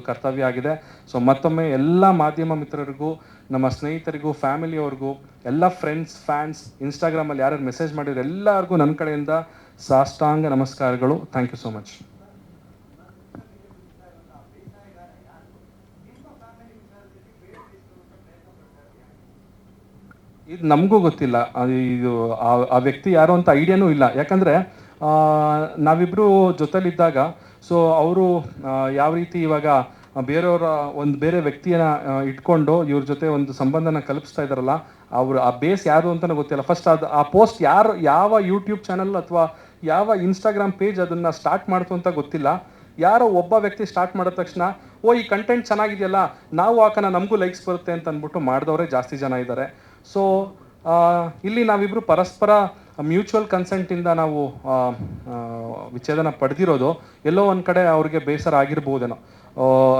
ಕರ್ತವ್ಯ ಆಗಿದೆ. ಸೊ ಮತ್ತೊಮ್ಮೆ ಎಲ್ಲ ಮಾಧ್ಯಮ ಮಿತ್ರರಿಗೂ, ನಮ್ಮ ಸ್ನೇಹಿತರಿಗೂ ಫ್ಯಾಮಿಲಿಯವ್ರಿಗೂ ಎಲ್ಲ ಫ್ರೆಂಡ್ಸ್ ಫ್ಯಾನ್ಸ್ ಇನ್ಸ್ಟಾಗ್ರಾಮಲ್ಲಿ ಯಾರ್ಯಾರು ಮೆಸೇಜ್ ಮಾಡಿದ್ರು, ಎಲ್ಲರಿಗೂ ನನ್ನ ಕಡೆಯಿಂದ ಸಾಷ್ಟಾಂಗ ನಮಸ್ಕಾರಗಳು. ಥ್ಯಾಂಕ್ ಯು ಸೋ ಮಚ್ ಇದು ನಮಗೂ ಗೊತ್ತಿಲ್ಲ. ಇದು ಆ- ವ್ಯಕ್ತಿ ಯಾರು ಅಂತ ಐಡಿಯಾನೂ ಇಲ್ಲ. ಯಾಕಂದರೆ ನಾವಿಬ್ಬರು ಜೊತೆಲಿದ್ದಾಗ ಸೊ ಅವರು ಯಾವ ರೀತಿ ಇವಾಗ ಬೇರೆಯವರ ಒಂದು ಬೇರೆ ವ್ಯಕ್ತಿಯನ್ನ ಇಟ್ಕೊಂಡು ಇವ್ರ ಜೊತೆ ಒಂದು ಸಂಬಂಧನ ಕಲ್ಪಿಸ್ತಾ ಇದ್ದಾರಲ್ಲ, ಅವರು ಆ ಬೇಸ್ ಯಾರು ಅಂತಲೂ ಗೊತ್ತಿಲ್ಲ. ಫಸ್ಟ್ ಅದು, ಆ ಪೋಸ್ಟ್ ಯಾರು, ಯಾವ ಯೂಟ್ಯೂಬ್ ಚಾನಲ್ ಅಥವಾ ಯಾವ ಇನ್ಸ್ಟಾಗ್ರಾಮ್ ಪೇಜ್ ಅದನ್ನು ಸ್ಟಾರ್ಟ್ ಮಾಡ್ತು ಅಂತ ಗೊತ್ತಿಲ್ಲ. ಯಾರೋ ಒಬ್ಬ ವ್ಯಕ್ತಿ ಸ್ಟಾರ್ಟ್ ಮಾಡಿದ ತಕ್ಷಣ, ಓ, ಈ ಕಂಟೆಂಟ್ ಚೆನ್ನಾಗಿದೆಯಲ್ಲ, ನಾವು ಹಾಕೋಣ ನಮಗೂ ಲೈಕ್ಸ್ ಬರುತ್ತೆ ಅಂತ ಅಂದ್ಬಿಟ್ಟು ಮಾಡಿದವರೇ ಜಾಸ್ತಿ ಜನ ಇದ್ದಾರೆ. ಸೊ ಇಲ್ಲಿ ನಾವಿಬ್ಬರು ಪರಸ್ಪರ ಮ್ಯೂಚುವಲ್ ಕನ್ಸೆಂಟಿಂದ ನಾವು ವಿಚ್ಛೇದನ ಪಡೆದಿರೋದು, ಎಲ್ಲೋ ಒಂದು ಕಡೆ ಅವ್ರಿಗೆ ಬೇಸರ ಆಗಿರ್ಬೋದೇನೋ.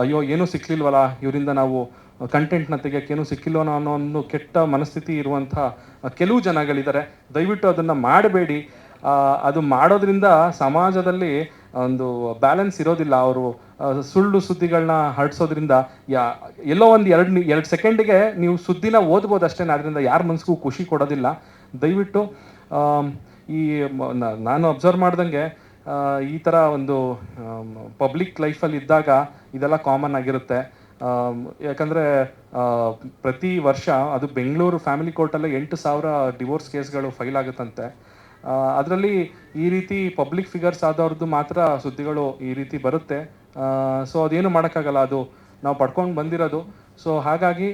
ಅಯ್ಯೋ, ಏನೂ ಸಿಕ್ಲಿಲ್ವಲ್ಲ, ಇವರಿಂದ ನಾವು ಕಂಟೆಂಟ್ನ ತೆಗಿಯೋಕೆ ಏನೂ ಸಿಕ್ಕಿಲ್ವನೋ ಅನ್ನೋ ಒಂದು ಕೆಟ್ಟ ಮನಸ್ಥಿತಿ ಇರುವಂಥ ಕೆಲವು ಜನಗಳಿದ್ದಾರೆ. ದಯವಿಟ್ಟು ಅದನ್ನು ಮಾಡಬೇಡಿ. ಅದು ಮಾಡೋದ್ರಿಂದ ಸಮಾಜದಲ್ಲಿ ಒಂದು ಬ್ಯಾಲೆನ್ಸ್ ಇರೋದಿಲ್ಲ. ಅವರು ಸುಳ್ಳು ಸುದ್ದಿಗಳನ್ನ ಹರಡಿಸೋದ್ರಿಂದ ಯಾ, ಎಲ್ಲೋ ಒಂದು ಎರಡು ಎರಡು ಸೆಕೆಂಡಿಗೆ ನೀವು ಸುದ್ದಿನ ಓದ್ಬೋದು ಅಷ್ಟೇ ಅದರಿಂದ ಯಾರ ಮನಸ್ಸಿಗೂ ಖುಷಿ ಕೊಡೋದಿಲ್ಲ. ದಯವಿಟ್ಟು ಈ ನಾನು ಅಬ್ಸರ್ವ್ ಮಾಡ್ದಂಗೆ ಈ ಥರ ಒಂದು ಪಬ್ಲಿಕ್ ಲೈಫಲ್ಲಿ ಇದ್ದಾಗ ಇದೆಲ್ಲ ಕಾಮನ್ ಆಗಿರುತ್ತೆ. ಯಾಕಂದರೆ ಪ್ರತಿ ವರ್ಷ ಅದು ಬೆಂಗಳೂರು ಫ್ಯಾಮಿಲಿ ಕೋರ್ಟಲ್ಲೇ ಎಂಟು ಸಾವಿರ ಡಿವೋರ್ಸ್ ಕೇಸ್ಗಳು ಫೈಲ್ ಆಗುತ್ತಂತೆ. ಅದರಲ್ಲಿ ಈ ರೀತಿ ಪಬ್ಲಿಕ್ ಫಿಗರ್ಸ್ ಆದವ್ರದ್ದು ಮಾತ್ರ ಸುದ್ದಿಗಳು ಈ ರೀತಿ ಬರುತ್ತೆ. ಸೊ ಅದೇನು ಮಾಡೋಕ್ಕಾಗಲ್ಲ, ಅದು ನಾವು ಪಡ್ಕೊಂಡು ಬಂದಿರೋದು. ಸೊ ಹಾಗಾಗಿ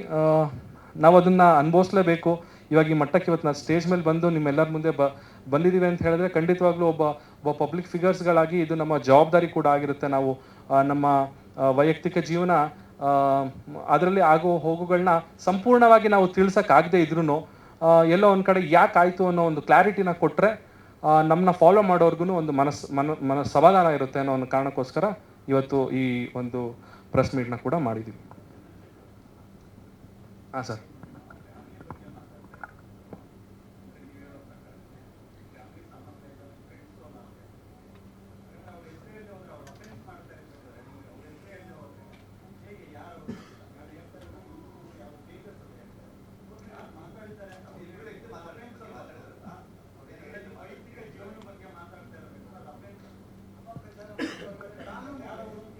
ನಾವು ಅದನ್ನು ಅನುಭವಿಸ್ಲೇಬೇಕು. ಇವಾಗ ಈ ಮಟ್ಟಕ್ಕೆ ಇವತ್ತು ನಾನು ಸ್ಟೇಜ್ ಮೇಲೆ ಬಂದು ನಿಮ್ಮೆಲ್ಲರ ಮುಂದೆ ಬ ಬಂದಿದ್ದೀವಿ ಅಂತ ಹೇಳಿದ್ರೆ ಖಂಡಿತವಾಗ್ಲೂ ಒಬ್ಬ ಒಬ್ಬ ಪಬ್ಲಿಕ್ ಫಿಗರ್ಸ್ಗಳಾಗಿ ಇದು ನಮ್ಮ ಜವಾಬ್ದಾರಿ ಕೂಡ ಆಗಿರುತ್ತೆ. ನಾವು ನಮ್ಮ ವೈಯಕ್ತಿಕ ಜೀವನ ಅದರಲ್ಲಿ ಆಗೋ ಹೋಗುಗಳನ್ನ ಸಂಪೂರ್ಣವಾಗಿ ನಾವು ತಿಳಿಸೋಕ್ಕಾಗದೇ ಇದ್ರೂ ಎಲ್ಲೋ ಒಂದು ಕಡೆ ಯಾಕೆ ಆಯಿತು ಅನ್ನೋ ಒಂದು ಕ್ಲಾರಿಟಿನ ಕೊಟ್ಟರೆ ನಮ್ಮನ್ನ ಫಾಲೋ ಮಾಡೋರ್ಗು ಒಂದು ಮನಸ್, ಮನ ಮನ ಸಮಾಧಾನ ಇರುತ್ತೆ ಅನ್ನೋ ಒಂದು ಕಾರಣಕ್ಕೋಸ್ಕರ ಇವತ್ತು ಈ ಒಂದು ಪ್ರೆಸ್ ಮೀಟ್ನ ಕೂಡ ಮಾಡಿದ್ದೀವಿ ಹಾಂ ಸರ್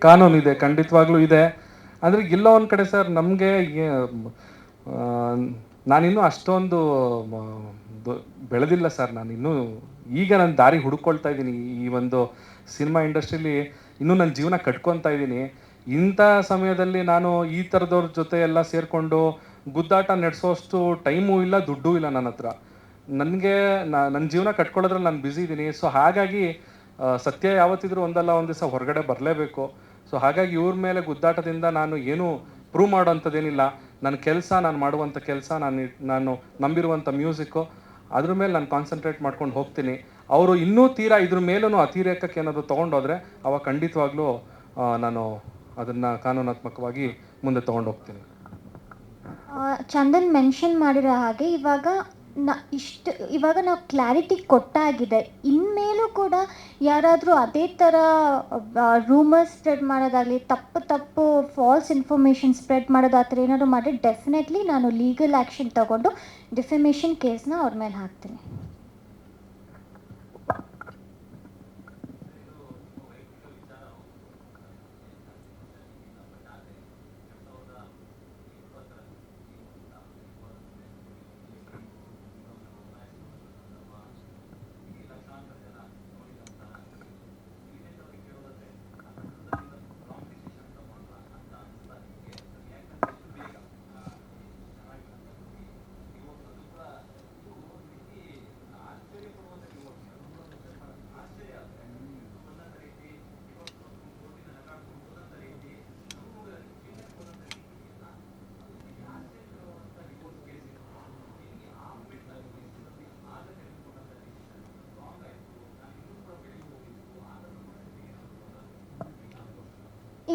ಕಾನೂನು ಇದೆ, ಖಂಡಿತವಾಗ್ಲೂ ಇದೆ. ಅಂದ್ರೆ ಎಲ್ಲೋ ಒಂದು ಕಡೆ ಸರ್ ನಮಗೆ ನಾನಿನ್ನೂ ಅಷ್ಟೊಂದು ಬೆಳೆದಿಲ್ಲ ಸರ್ ನಾನು ಇನ್ನೂ ಈಗ ನಾನು ದಾರಿ ಹುಡುಕೊಳ್ತಾ ಇದ್ದೀನಿ ಈ ಒಂದು ಸಿನಿಮಾ ಇಂಡಸ್ಟ್ರಿಲಿ. ಇನ್ನೂ ನನ್ನ ಜೀವನ ಕಟ್ಕೊತಾ ಇದ್ದೀನಿ. ಇಂಥ ಸಮಯದಲ್ಲಿ ನಾನು ಈ ಥರದವ್ರ ಜೊತೆ ಎಲ್ಲ ಸೇರಿಕೊಂಡು ಗುದ್ದಾಟ ನಡೆಸೋಷ್ಟು ಟೈಮೂ ಇಲ್ಲ, ದುಡ್ಡೂ ಇಲ್ಲ ನನ್ನ ಹತ್ರ. ನನಗೆ ನನ್ನ ಜೀವನ ಕಟ್ಕೊಳ್ಳೋದ್ರಲ್ಲಿ ನಾನು ಬ್ಯುಸಿ ಇದ್ದೀನಿ. ಸೊ ಹಾಗಾಗಿ ಸತ್ಯ ಯಾವತ್ತಿದ್ರೂ ಒಂದಲ್ಲ, ಒಂದು ದಿವಸ ಹೊರಗಡೆ ಬರಲೇಬೇಕು. ಸೊ ಹಾಗಾಗಿ ಇವ್ರ ಮೇಲೆ ಗುದ್ದಾಟದಿಂದ ನಾನು ಏನು ಪ್ರೂವ್ ಮಾಡೋವಂಥದ್ದೇನಿಲ್ಲ ನನ್ನ ಕೆಲಸ, ನಾನು ಮಾಡುವಂಥ ಕೆಲಸ, ನಾನು ನಾನು ನಂಬಿರುವಂಥ ಮ್ಯೂಸಿಕ್ಕು ಅದ್ರ ಮೇಲೆ ನಾನು ಕಾನ್ಸಂಟ್ರೇಟ್ ಮಾಡ್ಕೊಂಡು ಹೋಗ್ತೀನಿ. ಅವರು ಇನ್ನೂ ತೀರಾ ಇದ್ರ ಮೇಲೂ ಅತಿರೇಕಕ್ಕೆ ಏನಾದರೂ ತೊಗೊಂಡೋದ್ರೆ ಅವಾಗ ಖಂಡಿತವಾಗ್ಲೂ ನಾನು ಅದನ್ನು ಕಾನೂನಾತ್ಮಕವಾಗಿ ಮುಂದೆ ತೊಗೊಂಡು ಹೋಗ್ತೀನಿ ಚಂದನ್ ಮೆನ್ಷನ್ ಮಾಡಿರೋ ಹಾಗೆ ಇವಾಗ ನ ಇಷ್ಟು, ಇವಾಗ ನಾವು ಕ್ಲಾರಿಟಿ ಕೊಟ್ಟಾಗಿದೆ. ಇನ್ಮೇಲೂ ಕೂಡ ಯಾರಾದರೂ ಅದೇ ಥರ ರೂಮರ್ಸ್ ಸ್ಪ್ರೆಡ್ ಮಾಡೋದಾಗಲಿ, ತಪ್ಪು ತಪ್ಪು ಫಾಲ್ಸ್ ಇನ್ಫಾರ್ಮೇಷನ್ ಸ್ಪ್ರೆಡ್ ಮಾಡೋದು ಆ ಥರ ಏನಾದರೂ ಮಾಡಿ ಡೆಫಿನೆಟ್ಲಿ ನಾನು ಲೀಗಲ್ ಆ್ಯಕ್ಷನ್ ತಗೊಂಡು ಡಿಫೆಮೇಷನ್ ಕೇಸನ್ನ ಅವ್ರ ಮೇಲೆ ಹಾಕ್ತೀನಿ.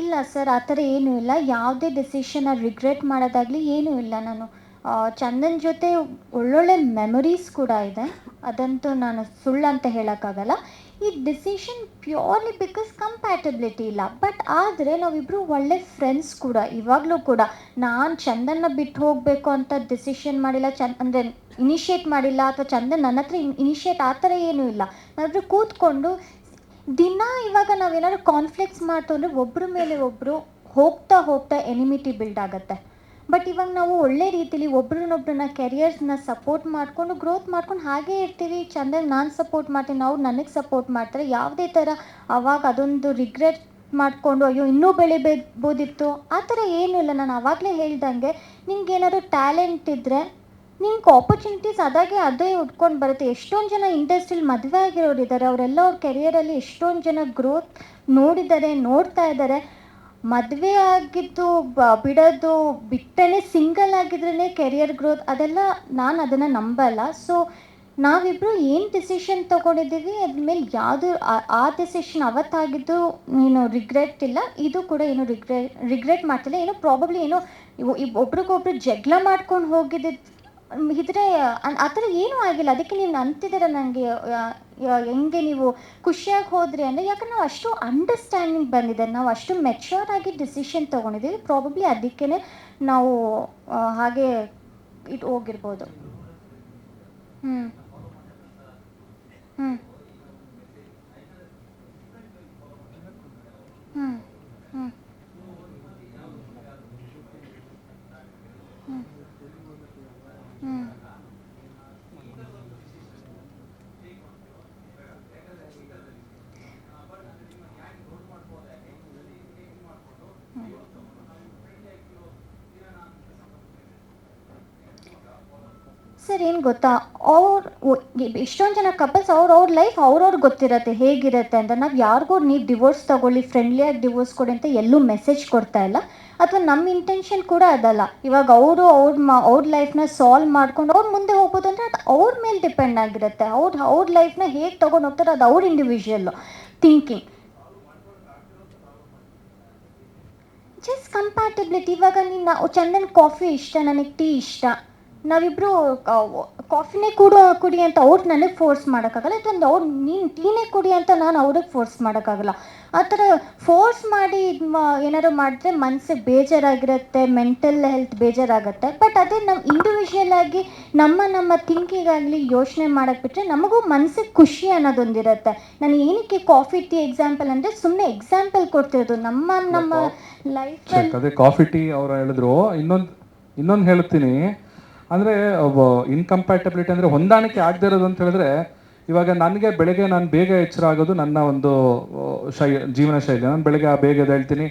ಇಲ್ಲ ಸರ್, ಆ ಥರ ಏನೂ ಇಲ್ಲ. ಯಾವುದೇ ಡಿಸಿಷನ್ನ ರಿಗ್ರೆಟ್ ಮಾಡೋದಾಗಲಿ ಏನೂ ಇಲ್ಲ ನಾನು. ಚಂದನ್ ಜೊತೆ ಒಳ್ಳೊಳ್ಳೆ ಮೆಮೊರೀಸ್ ಕೂಡ ಇದೆ. ಅದಂತೂ ನಾನು ಸುಳ್ಳು ಅಂತ ಹೇಳೋಕ್ಕಾಗಲ್ಲ. ಈ ಡಿಸಿಷನ್ ಪ್ಯೂರ್ಲಿ ಬಿಕಾಸ್ ಕಂಪ್ಯಾಟಬಿಲಿಟಿ ಇಲ್ಲ. ಬಟ್ ಆದರೆ ನಾವಿಬ್ಬರು ಒಳ್ಳೆ ಫ್ರೆಂಡ್ಸ್ ಕೂಡ. ಇವಾಗಲೂ ಕೂಡ ನಾನು ಚಂದನ್ನ ಬಿಟ್ಟು ಹೋಗಬೇಕು ಅಂತ ಡಿಸಿಷನ್ ಮಾಡಿಲ್ಲ ಚಂದ ಅಂದರೆ ಇನಿಷಿಯೇಟ್ ಮಾಡಿಲ್ಲ, ಅಥವಾ ಚಂದನ್ ನನ್ನ ಹತ್ರ ಇನಿಷಿಯೇಟ್ ಆ ಥರ ಏನೂ ಇಲ್ಲ. ನಾವಿಬ್ಬರು ಕೂತ್ಕೊಂಡು ದಿನ ಇವಾಗ ನಾವೇನಾದ್ರು ಕಾನ್ಫ್ಲಿಕ್ಟ್ಸ್ ಮಾಡ್ತು ಅಂದರೆ ಒಬ್ಬರ ಮೇಲೆ ಒಬ್ಬರು ಹೋಗ್ತಾ ಹೋಗ್ತಾ ಎನಿಮಿಟಿ ಬಿಲ್ಡ್ ಆಗುತ್ತೆ. ಬಟ್ ಇವಾಗ ನಾವು ಒಳ್ಳೆ ರೀತಿಲಿ ಒಬ್ರನ್ನೊಬ್ರನ್ನ ಕೆರಿಯರ್ಸ್ನ ಸಪೋರ್ಟ್ ಮಾಡಿಕೊಂಡು ಗ್ರೋತ್ ಮಾಡ್ಕೊಂಡು ಹಾಗೇ ಇರ್ತೀವಿ. ಚಂದ ನಾನು ಸಪೋರ್ಟ್ ಮಾಡ್ತೀನಿ ಅವ್ರು ನನಗೆ ಸಪೋರ್ಟ್ ಮಾಡ್ತಾರೆ. ಯಾವುದೇ ಥರ ಅವಾಗ ಅದೊಂದು ರಿಗ್ರೆಟ್ ಮಾಡಿಕೊಂಡು, ಅಯ್ಯೋ, ಇನ್ನೂ ಬೆಳಿಬೋದಿತ್ತು ಆ ಥರ ಏನೂ ಇಲ್ಲ. ನಾನು ಆವಾಗಲೇ ಹೇಳ್ದಂಗೆ ನಿಮ್ಗೆ ಏನಾದ್ರು ಟ್ಯಾಲೆಂಟ್ ಇದ್ದರೆ ನಿಮ್ಗೆ ಆಪರ್ಚುನಿಟೀಸ್ ಅದಾಗೆ ಅದೇ ಉಟ್ಕೊಂಡು ಬರುತ್ತೆ. ಎಷ್ಟೊಂದು ಜನ ಇಂಡಸ್ಟ್ರಿಲಿ ಮದುವೆ ಆಗಿರೋರು ಇದ್ದಾರೆ ಅವರೆಲ್ಲ ಅವ್ರ ಕೆರಿಯರಲ್ಲಿ ಎಷ್ಟೊಂದು ಜನ ಗ್ರೋತ್ ನೋಡಿದ್ದಾರೆ ನೋಡ್ತಾ ಇದ್ದಾರೆ ಮದುವೆ ಆಗಿದ್ದು ಬ- ಬಿಡೋದು ಬಿಟ್ಟೇ ಸಿಂಗಲ್ ಆಗಿದ್ರೇ ಕೆರಿಯರ್ ಗ್ರೋತ್ ಅದೆಲ್ಲ ನಾನು ಅದನ್ನು ನಂಬಲ್ಲ. ಸೊ ನಾವಿಬ್ಬರು ಏನು ಡಿಸಿಷನ್ ತೊಗೊಂಡಿದ್ದೀವಿ ಅದ್ಮೇಲೆ ಯಾವುದು ಆ ಡಿಸಿಷನ್ ಅವತ್ತಾಗಿದ್ದು ಏನು ರಿಗ್ರೆಟ್ ಇಲ್ಲ. ಇದು ಕೂಡ ಏನು ರಿಗ್ರೆಟ್ ರಿಗ್ರೆಟ್ ಮಾಡ್ತಿಲ್ಲ. ಏನೋ ಪ್ರಾಬಬ್ಲಿ ಏನೋ ಒಬ್ರಿಗೊಬ್ರು ಜಗಳ ಮಾಡ್ಕೊಂಡು ಹೋಗಿದ್ದು ಇದ್ರೆ ಆ ಥರ ಏನೂ ಆಗಿಲ್ಲ. ಅದಕ್ಕೆ ನೀವು ಅಂತಿದ್ದೀರ ನನಗೆ ಹೆಂಗೆ ನೀವು ಖುಷಿಯಾಗಿ ಹೋದ್ರಿ ಅಂದರೆ, ಯಾಕಂದ್ರೆ ನಾವು ಅಷ್ಟು ಅಂಡರ್ಸ್ಟ್ಯಾಂಡಿಂಗ್ ಬಂದಿದೆ. ನಾವು ಅಷ್ಟು ಮೆಚ್ಯೂರ್ ಆಗಿ ಡಿಸಿಷನ್ ತೊಗೊಂಡಿದ್ದೀವಿ. ಪ್ರಾಬಬ್ಲಿ ಅದಕ್ಕೇ ನಾವು ಹಾಗೆ ಇಟ್ಟು ಹೋಗಿರ್ಬೋದು. ಹ್ಞೂ ಹ್ಞೂ ಸರ್, ಏನು ಗೊತ್ತಾ? ಅವ್ರು ಎಷ್ಟೊಂದು ಜನ ಕಪಲ್ಸ್ ಅವ್ರ ಅವ್ರ ಲೈಫ್ ಅವ್ರವ್ರಿಗೆ ಗೊತ್ತಿರತ್ತೆ, ಹೇಗಿರುತ್ತೆ ಅಂತ. ನಾವು ಯಾರಿಗೂ ನೀವು ಡಿವೋರ್ಸ್ ತಗೊಳ್ಳಿ ಫ್ರೆಂಡ್ಲಿಯಾಗಿ ಡಿವೋರ್ಸ್ ಕೊಡಿ ಅಂತ ಎಲ್ಲೂ ಮೆಸೇಜ್ ಕೊಡ್ತಾ ಇಲ್ಲ. ಅಥವಾ ನಮ್ಮ ಇಂಟೆನ್ಷನ್ ಕೂಡ ಅದಲ್ಲ. ಇವಾಗ ಅವರು ಅವ್ರ ಮ ಅವ್ರ ಲೈಫ್ನ ಸಾಲ್ವ್ ಮಾಡ್ಕೊಂಡು ಅವ್ರು ಮುಂದೆ ಹೋಗ್ಬೋದು ಅಂದರೆ ಅದು ಅವ್ರ ಮೇಲೆ ಡಿಪೆಂಡ್ ಆಗಿರುತ್ತೆ. ಅವ್ರ ಅವ್ರ ಲೈಫ್ನ ಹೇಗೆ ತೊಗೊಂಡು ಹೋಗ್ತಾರೆ ಅದು ಅವ್ರ ಇಂಡಿವಿಜುವಲ್ಲು ಥಿಂಕಿಂಗ್ ಜಸ್ಟ್ ಕಂಪ್ಯಾಟಬಿಲಿಟಿ ಇವಾಗ ನೀನು ಚಂದನ್ ಕಾಫಿ ಇಷ್ಟ, ನನಗೆ ಟೀ ಇಷ್ಟ. ನಾವಿಬ್ಬರು ಕಾಫಿನೇ ಕುಡು ಕುಡಿ ಅಂತ ಅವ್ರು ನನಗೆ ಫೋರ್ಸ್ ಮಾಡೋಕ್ಕಾಗಲ್ಲ. ಯಾಕಂದ್ರೆ ಅವ್ರು ನೀನು ಟೀನೇ ಕುಡಿ ಅಂತ ನಾನು ಅವ್ರಿಗೆ ಫೋರ್ಸ್ ಮಾಡೋಕ್ಕಾಗಲ್ಲ. ಆ ಥರ ಫೋರ್ಸ್ ಮಾಡಿ ಇದ್ ಏನಾದ್ರು ಮಾಡಿದ್ರೆ ಮನಸ್ಸಿಗೆ ಬೇಜಾರಾಗಿರುತ್ತೆ ಮೆಂಟಲ್ ಹೆಲ್ತ್ ಬೇಜಾರಾಗುತ್ತೆ. ಬಟ್ ಅದೇ ನಮ್ಮ ಇಂಡಿವಿಜುವಲ್ ಆಗಿ ನಮ್ಮ ನಮ್ಮ ಥಿಂಕಿಗಾಗಲಿ ಯೋಚನೆ ಮಾಡೋಕ್ಕೆ ಬಿಟ್ಟರೆ ನಮಗೂ ಮನಸ್ಸಿಗೆ ಖುಷಿ ಅನ್ನೋದೊಂದಿರುತ್ತೆ. ನಾನು ಏನಕ್ಕೆ ಕಾಫಿ ಟೀ ಎಕ್ಸಾಂಪಲ್ ಅಂದರೆ ಸುಮ್ಮನೆ ಎಕ್ಸಾಂಪಲ್ ಕೊಡ್ತಿರೋದು. ನಮ್ಮ ನಮ್ಮ ಲೈಫ್ ಅದೇ ಕಾಫಿ ಟೀ ಅವ್ರು ಹೇಳಿದ್ರು. ಇನ್ನೊಂದು ಇನ್ನೊಂದು ಹೇಳ್ತೀನಿ. ಅಂದರೆ ಇನ್ಕಂಪ್ಯಾಟಬಿಲಿಟಿ ಅಂದರೆ ಹೊಂದಾಣಿಕೆ ಆಗದೆ ಇರೋದು ಅಂತ ಹೇಳಿದ್ರೆ, ಇವಾಗ ನನಗೆ ಬೆಳಗ್ಗೆ ನಾನು ಬೇಗ ಎಚ್ಚರ ಆಗೋದು ನನ್ನ ಒಂದು ಶೈ, ಜೀವನ ಶೈಲಿ. ನಾನು ಬೆಳಗ್ಗೆ ಆ ಬೇಗ ಹೇಳ್ತೀನಿ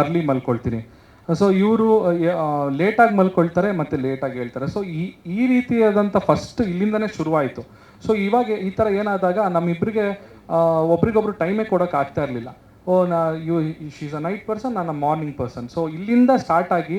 ಅರ್ಲಿ ಮಲ್ಕೊಳ್ತೀನಿ. ಸೊ ಇವರು ಲೇಟಾಗಿ ಮಲ್ಕೊಳ್ತಾರೆ ಮತ್ತು ಲೇಟಾಗಿ ಹೇಳ್ತಾರೆ. ಸೊ ಈ ಈ ರೀತಿಯಾದಂಥ ಫಸ್ಟ್ ಇಲ್ಲಿಂದನೇ ಶುರುವಾಯಿತು. ಸೊ ಇವಾಗ ಈ ಥರ ಏನಾದಾಗ ನಮ್ಮಿಬ್ಬರಿಗೆ ಒಬ್ರಿಗೊಬ್ರು ಟೈಮೇ ಕೊಡೋಕೆ ಆಗ್ತಾ ಇರಲಿಲ್ಲ. ಓ, ನಾ you she's a night person ನಾನು ಮಾರ್ನಿಂಗ್ ಪರ್ಸನ್ ಸೊ ಇಲ್ಲಿಂದ ಸ್ಟಾರ್ಟ್ ಆಗಿ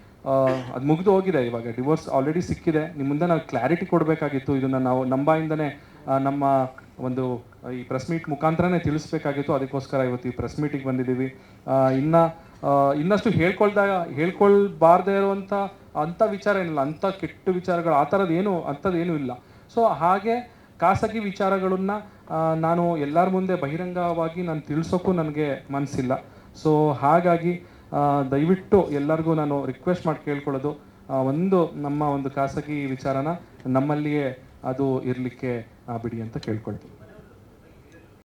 ಅದು ಮುಗಿದು ಹೋಗಿದೆ. ಇವಾಗ ಡಿವೋರ್ಸ್ ಆಲ್ರೆಡಿ ಸಿಕ್ಕಿದೆ. ನಿಮ್ಮ ಮುಂದೆ ನಾವು ಕ್ಲಾರಿಟಿ ಕೊಡಬೇಕಾಗಿತ್ತು. ಇದನ್ನು ನಾವು ನಂಬಾಯಿಂದನೇ ನಮ್ಮ ಒಂದು, ಈ ಪ್ರೆಸ್ ಮೀಟ್ ಮುಖಾಂತರನೇ ತಿಳಿಸ್ಬೇಕಾಗಿತ್ತು. ಅದಕ್ಕೋಸ್ಕರ ಇವತ್ತು ಈ ಪ್ರೆಸ್ ಮೀಟಿಗೆ ಬಂದಿದ್ದೀವಿ. ಇನ್ನು ಇನ್ನ ಇನ್ನಷ್ಟು ಹೇಳ್ಕೊಳ್ದಾಗ ಹೇಳ್ಕೊಳ್ಬಾರ್ದೇ ಇರುವಂಥ ಅಂಥ ವಿಚಾರ ಏನಿಲ್ಲ. ಅಂಥ ಕೆಟ್ಟ ವಿಚಾರಗಳು, ಆ ಥರದ್ದೇನು ಏನು ಅಂಥದ್ದು ಏನೂ ಇಲ್ಲ. ಸೊ ಹಾಗೆ ಖಾಸಗಿ ವಿಚಾರಗಳನ್ನು ನಾನು ಎಲ್ಲರ ಮುಂದೆ ಬಹಿರಂಗವಾಗಿ ನಾನು ತಿಳಿಸೋಕ್ಕೂ ನನಗೆ ಮನಸ್ಸಿಲ್ಲ ಸೊ ಹಾಗಾಗಿ ದಯವಿಟ್ಟು ಎಲ್ಲರಿಗೂ ನಾನು ರಿಕ್ವೆಸ್ಟ್ ಮಾಡಿ ಕೇಳ್ಕೊಳ್ಳೋದು. ಒಂದು ನಮ್ಮ ಒಂದು ಖಾಸಗಿ ವಿಚಾರನ ನಮ್ಮಲ್ಲಿಯೇ ಅದು ಇರಲಿಕ್ಕೆ ಬಿಡಿ ಅಂತ ಕೇಳ್ಕೊಳ್ತೀನಿ.